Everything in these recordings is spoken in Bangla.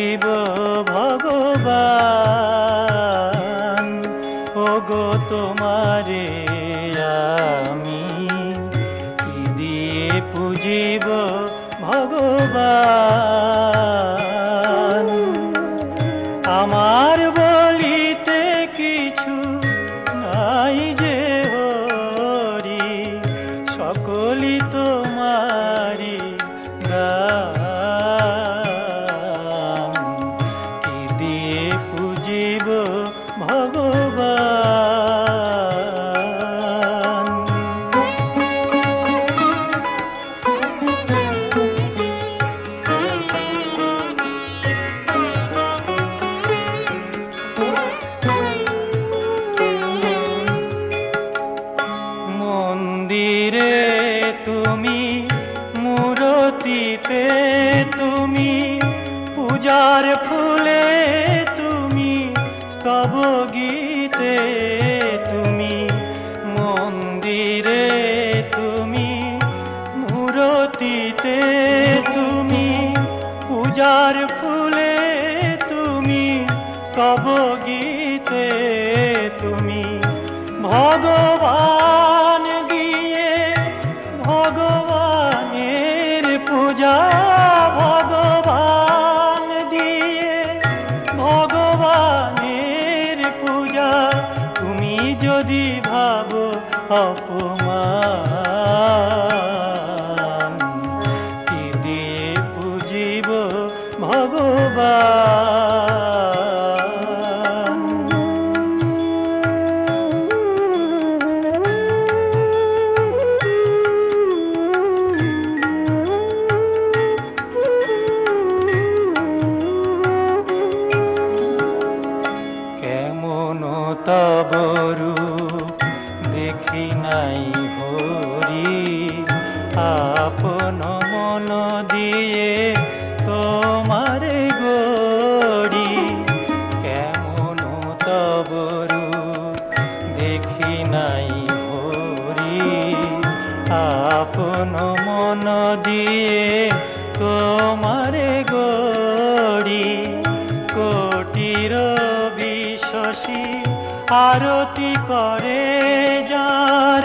শিব ভগবান। ও গো তোমারে আমি কি দিয়ে পুজিব ভগবান? স্তব গীতে তুমি মন্দিরে তুমি মূরতিতে তুমি পূজার ফুলে তুমি স্তব দেখি নাই হরি। আপন মন দিয়ে তোমার গড়ি। কেমন তবরু দেখি নাই হরি। আপন মন দিয়ে তোমার গড়ি। কোটির বিশ্বসী আরতি করে যার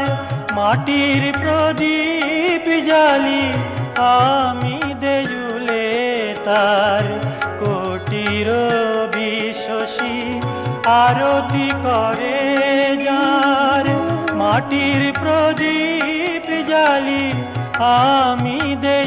মাটির প্রদীপ জালি আমি দেজুলে তার কোটির বিশ্বসী আরতি করে যার মাটির প্রদীপ জালি আমি দেজুলে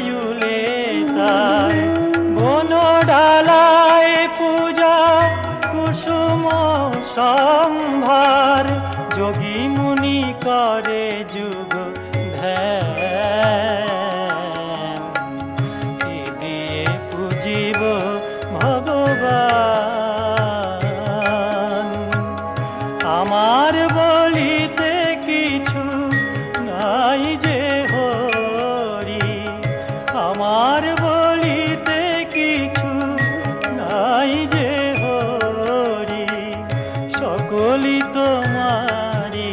বলি তোমারি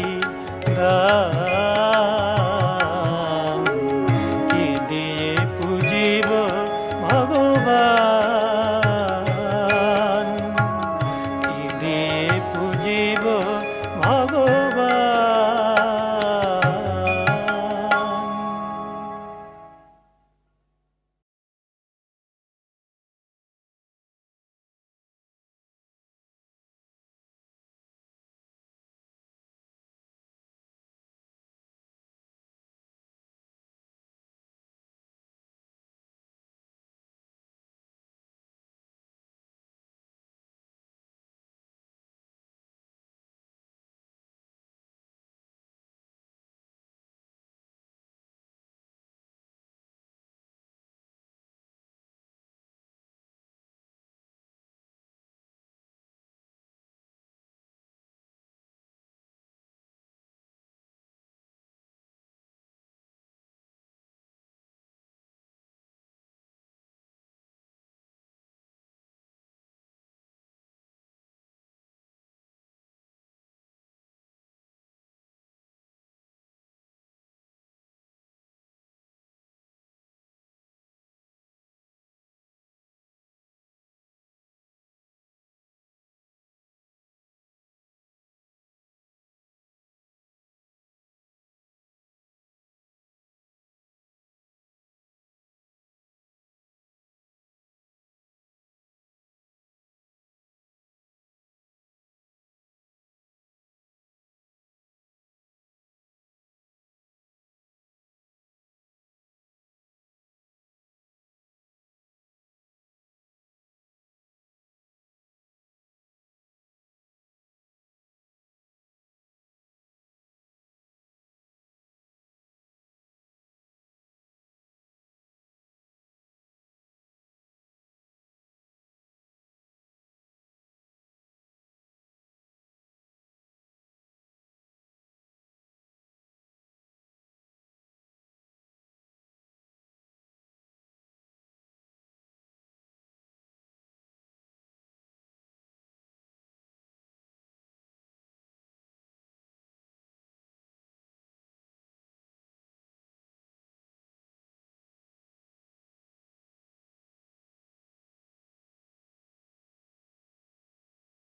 দা